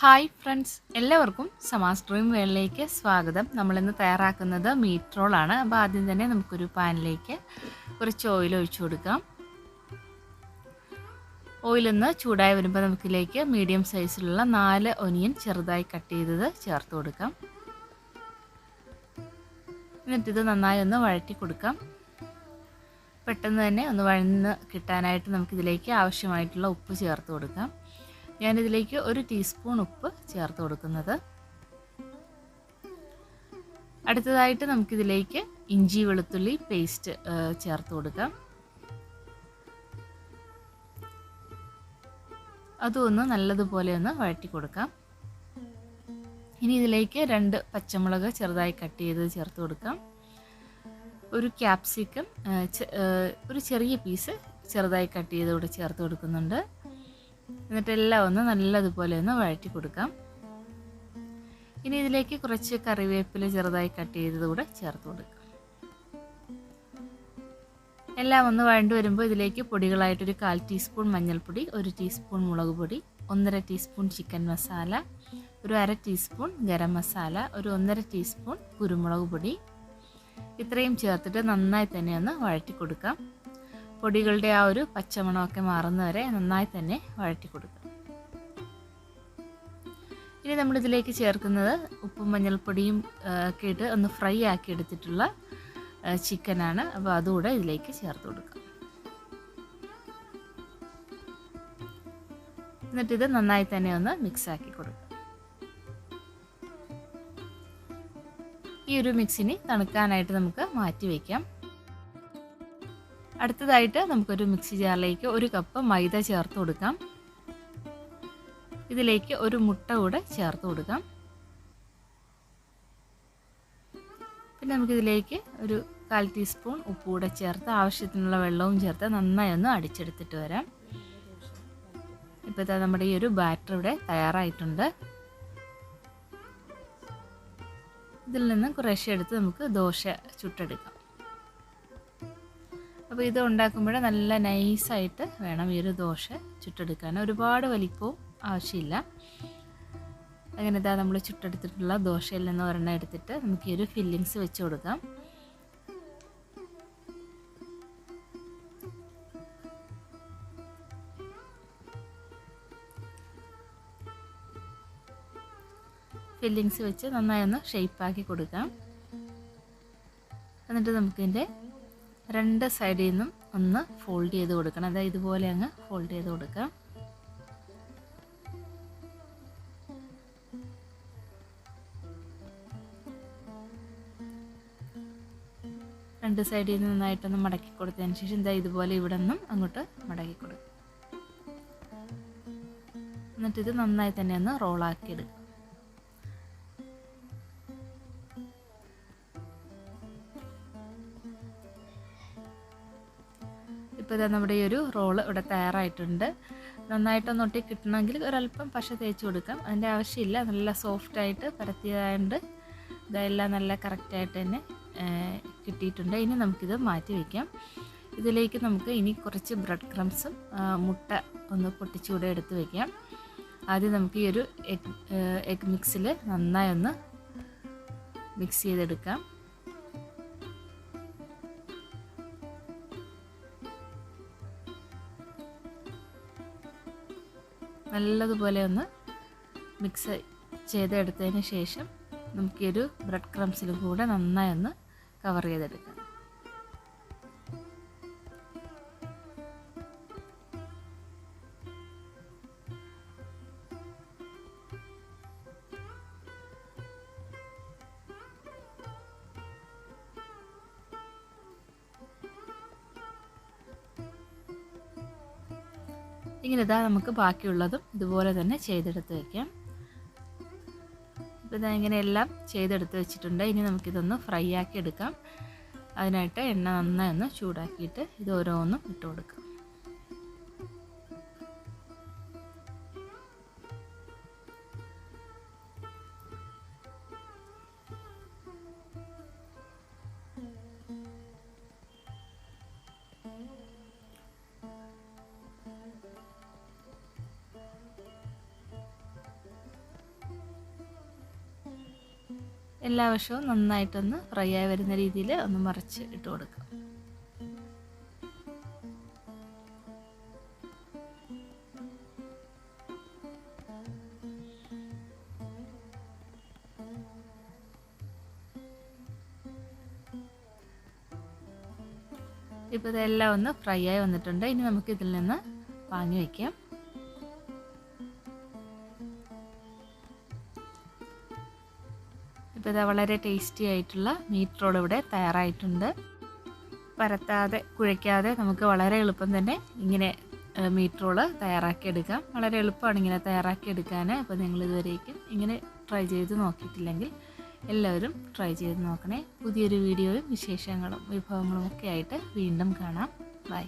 Hi friends എല്ലാവർക്കും സമാസ് dream വേളിലേക്ക് സ്വാഗതം. നമ്മളിന്ന് തയ്യാറാക്കുന്നത് മീറ്റ് റോളാണ് അപ്പോൾ ആദ്യം തന്നെ നമുക്കൊരു പാനിലേക്ക് കുറച്ച് ഓയിൽ ഒഴിച്ചു കൊടുക്കാം. ഓയിലൊന്ന് ചൂടായി വരുമ്പോൾ നമുക്കിലേക്ക് മീഡിയം സൈസിലുള്ള നാല് ഒനിയൻ ചെറുതായി കട്ട് ചെയ്തത് ചേർത്ത് കൊടുക്കാം. എന്നിട്ടിത് നന്നായി ഒന്ന് വഴറ്റി കൊടുക്കാം. പെട്ടെന്ന് തന്നെ ഒന്ന് വഴന്ന് കിട്ടാനായിട്ട് നമുക്കിതിലേക്ക് ആവശ്യമായിട്ടുള്ള ഉപ്പ് ചേർത്ത് കൊടുക്കാം. ഞാനിതിലേക്ക് ഒരു ടീസ്പൂൺ ഉപ്പ് ചേർത്ത് കൊടുക്കുന്നത്. അടുത്തതായിട്ട് നമുക്കിതിലേക്ക് ഇഞ്ചി വെളുത്തുള്ളി പേസ്റ്റ് ചേർത്ത് കൊടുക്കാം. അതും ഒന്ന് നല്ലതുപോലെ ഒന്ന് വഴറ്റി കൊടുക്കാം. ഇനി ഇതിലേക്ക് രണ്ട് പച്ചമുളക് ചെറുതായി കട്ട് ചെയ്ത് ചേർത്ത് കൊടുക്കാം. ഒരു ക്യാപ്സിക്കം ഒരു ചെറിയ പീസ് ചെറുതായി കട്ട് ചെയ്ത് കൂടെ ചേർത്ത് കൊടുക്കുന്നുണ്ട്. എന്നിട്ട് എല്ലാം ഒന്ന് നല്ലതുപോലെ ഒന്ന് വഴറ്റി കൊടുക്കാം. ഇനി ഇതിലേക്ക് കുറച്ച് കറിവേപ്പില ചെറുതായി കട്ട് ചെയ്തത് കൂടെ ചേർത്ത് കൊടുക്കാം. എല്ലാം ഒന്ന് വഴണ്ടു വരുമ്പോൾ ഇതിലേക്ക് പൊടികളായിട്ടൊരു കാൽ ടീസ്പൂൺ മഞ്ഞൾപ്പൊടി ഒരു ടീസ്പൂൺ മുളക് പൊടി ഒന്നര ടീസ്പൂൺ ചിക്കൻ മസാല ഒരു അര ടീസ്പൂൺ ഗരം മസാല ഒരു ഒന്നര ടീസ്പൂൺ കുരുമുളക് പൊടി. ഇത്രയും ചേർത്തിട്ട് നന്നായി തന്നെ ഒന്ന് വഴറ്റി കൊടുക്കാം. പൊടികളുടെ ആ ഒരു പച്ചമണമൊക്കെ മാറുന്നവരെ നന്നായി തന്നെ വഴറ്റി കൊടുക്കുക. ഇനി നമ്മളിതിലേക്ക് ചേർക്കുന്നത് ഉപ്പും മഞ്ഞൾപ്പൊടിയും ഒക്കെ ഇട്ട് ഒന്ന് ഫ്രൈ ആക്കി എടുത്തിട്ടുള്ള ചിക്കനാണ്. അപ്പോൾ അതുകൂടെ ഇതിലേക്ക് ചേർത്ത് കൊടുക്കാം. എന്നിട്ടിത് നന്നായി തന്നെ ഒന്ന് മിക്സ് ആക്കി കൊടുക്കുക ഈ ഒരു മിക്സിനി തണുക്കാനായിട്ട് നമുക്ക് മാറ്റി വയ്ക്കാം അടുത്തതായിട്ട് നമുക്കൊരു മിക്സി ജാറിലേക്ക് ഒരു കപ്പ് മൈദ ചേർത്ത് കൊടുക്കാം. ഇതിലേക്ക് ഒരു മുട്ട കൂടെ ചേർത്ത് കൊടുക്കാം. പിന്നെ നമുക്കിതിലേക്ക് ഒരു കാൽ ടീസ്പൂൺ ഉപ്പ് കൂടെ ചേർത്ത് ആവശ്യത്തിനുള്ള വെള്ളവും ചേർത്ത് നന്നായി ഒന്ന് അടിച്ചെടുത്തിട്ട് വരാം. ഇപ്പോഴത്തെ നമ്മുടെ ഈ ഒരു ബാറ്റർ ഇവിടെ തയ്യാറായിട്ടുണ്ട്. ഇതിൽ നിന്ന് കുറേശ്ശെ എടുത്ത് നമുക്ക് ദോശ ചുട്ടെടുക്കാം. അപ്പോൾ ഇത് ഉണ്ടാക്കുമ്പോൾ നല്ല നൈസായിട്ട് വേണം ഈ ഒരു ദോശ ചുട്ടെടുക്കാൻ. ഒരുപാട് വലിപ്പവും ആവശ്യമില്ല. അങ്ങനെ ഇതാ നമ്മൾ ചുട്ടെടുത്തിട്ടുള്ള ദോശയിൽ നിന്ന് ഒരെണ്ണം എടുത്തിട്ട് നമുക്ക് ഈ ഒരു ഫില്ലിങ്സ് വെച്ച് കൊടുക്കാം. ഫില്ലിങ്സ് വെച്ച് നന്നായി ഒന്ന് ഷേപ്പാക്കി കൊടുക്കാം. എന്നിട്ട് നമുക്കിതിന്റെ രണ്ട് സൈഡിൽ നിന്നും ഒന്ന് ഫോൾഡ് ചെയ്ത് കൊടുക്കണം. അതായത് ഇതുപോലെ അങ്ങ് ഫോൾഡ് ചെയ്ത് കൊടുക്കാം രണ്ട് സൈഡിൽ നിന്ന് നന്നായിട്ടൊന്ന് മടക്കി കൊടുത്തതിന് ശേഷം എന്താ ഇതുപോലെ ഇവിടെ നിന്നും അങ്ങോട്ട് മടക്കി കൊടുക്കും എന്നിട്ടിത് ഇത് നന്നായി തന്നെ ഒന്ന് റോളാക്കി എടുക്കും ഇപ്പോൾ ഇതാ നമ്മുടെ ഈ ഒരു റോൾ ഇവിടെ തയ്യാറായിട്ടുണ്ട്. നന്നായിട്ടൊന്ന് ഒട്ടി കിട്ടണമെങ്കിൽ ഒരല്പം പശ തേച്ച് കൊടുക്കാം. അതിന്റെ ആവശ്യമില്ല. നല്ല സോഫ്റ്റായിട്ട് പരത്തിയതായതുകൊണ്ട് ഇതെല്ലാം നല്ല കറക്റ്റായിട്ട് തന്നെ കിട്ടിയിട്ടുണ്ട്. ഇനി നമുക്കിത് മാറ്റി വയ്ക്കാം ഇതിലേക്ക് നമുക്ക് ഇനി കുറച്ച് ബ്രെഡ് ക്രംസും മുട്ട ഒന്ന് പൊട്ടിച്ചുകൂടെ എടുത്ത് വയ്ക്കാം ആദ്യം നമുക്ക് ഈ ഒരു എഗ് എഗ് മിക്സിൽ നന്നായി ഒന്ന് മിക്സ് ചെയ്തെടുക്കാം. നല്ലതുപോലെ ഒന്ന് മിക്സ് ചെയ്തെടുത്തതിന് ശേഷം നമുക്കൊരു ബ്രെഡ് ക്രംസിലും കൂടെ നന്നായി ഒന്ന് കവർ ചെയ്തെടുക്കാം. ഇങ്ങനെ ഇതാ നമുക്ക് ബാക്കിയുള്ളതും ഇതുപോലെ തന്നെ ചെയ്തെടുത്ത് വയ്ക്കാം ഇപ്പോൾ ഇതാ ഇങ്ങനെ എല്ലാം ചെയ്തെടുത്ത് വെച്ചിട്ടുണ്ട്. ഇനി നമുക്കിതൊന്ന് ഫ്രൈ ആക്കി എടുക്കാം. അതിനായിട്ട് എണ്ണ നന്നായി ഒന്ന് ചൂടാക്കിയിട്ട് ഇത് ഓരോന്നും ഇട്ട് കൊടുക്കാം. എല്ലാ വശവും നന്നായിട്ടൊന്ന് ഫ്രൈ ആയി വരുന്ന രീതിയിൽ ഒന്ന് മറിച്ച് ഇട്ട് കൊടുക്കാം. ഇപ്പോൾ ഇതെല്ലാം ഒന്ന് ഫ്രൈ ആയി വന്നിട്ടുണ്ട്. ഇനി നമുക്ക് ഇതിൽ നിന്ന് വാങ്ങി വയ്ക്കാം. ഇപ്പോൾ ഇത് വളരെ ടേസ്റ്റി ആയിട്ടുള്ള മീറ്റ് റോൾ ഇവിടെ തയ്യാറായിട്ടുണ്ട്. പരത്താതെ കുഴയ്ക്കാതെ നമുക്ക് വളരെ എളുപ്പം തന്നെ ഇങ്ങനെ മീറ്റ് റോൾ തയ്യാറാക്കിയെടുക്കാം. വളരെ എളുപ്പമാണ് ഇങ്ങനെ തയ്യാറാക്കിയെടുക്കാൻ അപ്പോൾ നിങ്ങൾ ഇതുവരേക്കും ഇങ്ങനെ ട്രൈ ചെയ്ത് നോക്കിയിട്ടില്ലെങ്കിൽ എല്ലാവരും ട്രൈ ചെയ്ത് നോക്കണേ. പുതിയൊരു വീഡിയോയും വിശേഷങ്ങളും വിഭവങ്ങളും ഒക്കെ ആയിട്ട് വീണ്ടും കാണാം. ബൈ